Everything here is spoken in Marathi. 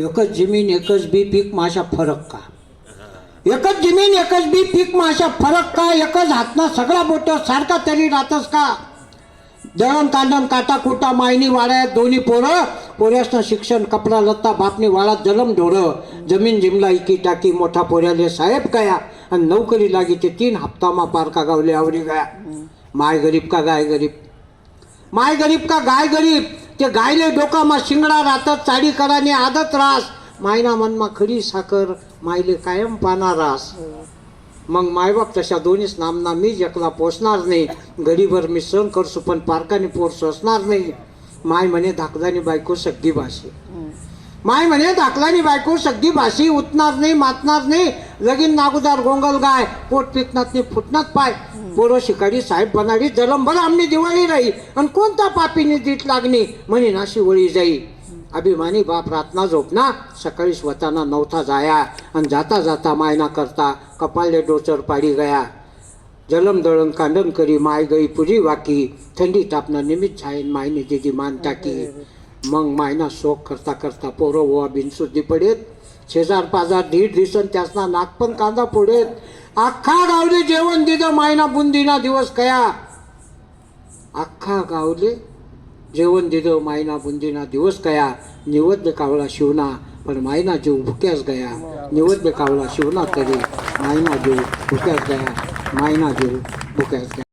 एकच जमीन एकच बी पीक माशा फरक का? एकच जमीन एकच बी पीक माशा फरक का? एकच हातना सगळा बोट सारखा तरी राहतस का? दळण कांदण काटा कुटा मायनी वाड्यात दोन्ही पोरं पोऱ्यासनं शिक्षण कपडा लत्ता बापनी वाळात जलम ढोरं. जमीन जिमला इकी टाकी मोठा पोऱ्याले साहेब कया आणि नोकरी लागी ते तीन हप्तामा पारका गावले आवडी गया. माय गरीब का गाय गरीब? माय गरीब का गाय गरीब? ते गायले डोकामा शिंगडा राहतात चाडी कराने आदत रास मायना मनमा खडी साखर मायले कायम पाना रास मग मायबाप तशा दोन्हीच नामना मी जकला पोचणार नाही गरीबर मी सण करसू पण पारकाने पोर सोसणार नाही माय म्हणे धाकदानी बायको सगळी भाषी माय म्हणे धाकलानी बायको सगळी भाषी उतणार नाही मातणार नाही लगीन नागुदार गोंगल गाय पोट पिकनात फुटनात पाय. पोरं शिकारी साहेब बनाडी जलम भर आम्ही दिवाळी राही. आणि कोणता पापीने दीट लागणी? म्हणे नाशी वळी जाई. अभिमानी बाप रातना झोपना सकाळी स्वतःना नवथा जाया. आणि जाता जाता मायना करता कपाले डोचर पाडी गया. जलम दळण कांडण करी माय गई पुरी वाकी. थंडी तापना निमित्त छायन मायने दिदी मान टाकी. मग मायना शोक करता करता पोरं ओवा बिनसुद्धी पडेत. शेजार पाजार धीट दिसन त्यासना नाक पण कांदा फोडेत. अख्खा गावले जेवण दिलं मायना बुंदीना दिवस कया. अख्खा गावले जेवण दिलं मायना बुंदीना दिवस कया. निवद्य कावळा शिवना पण मायना जीव भुक्यास गया. निवद्य कावळा शिवना तरी मायना जीव भुक्यास गया. मायना जीव भुक्यास गया.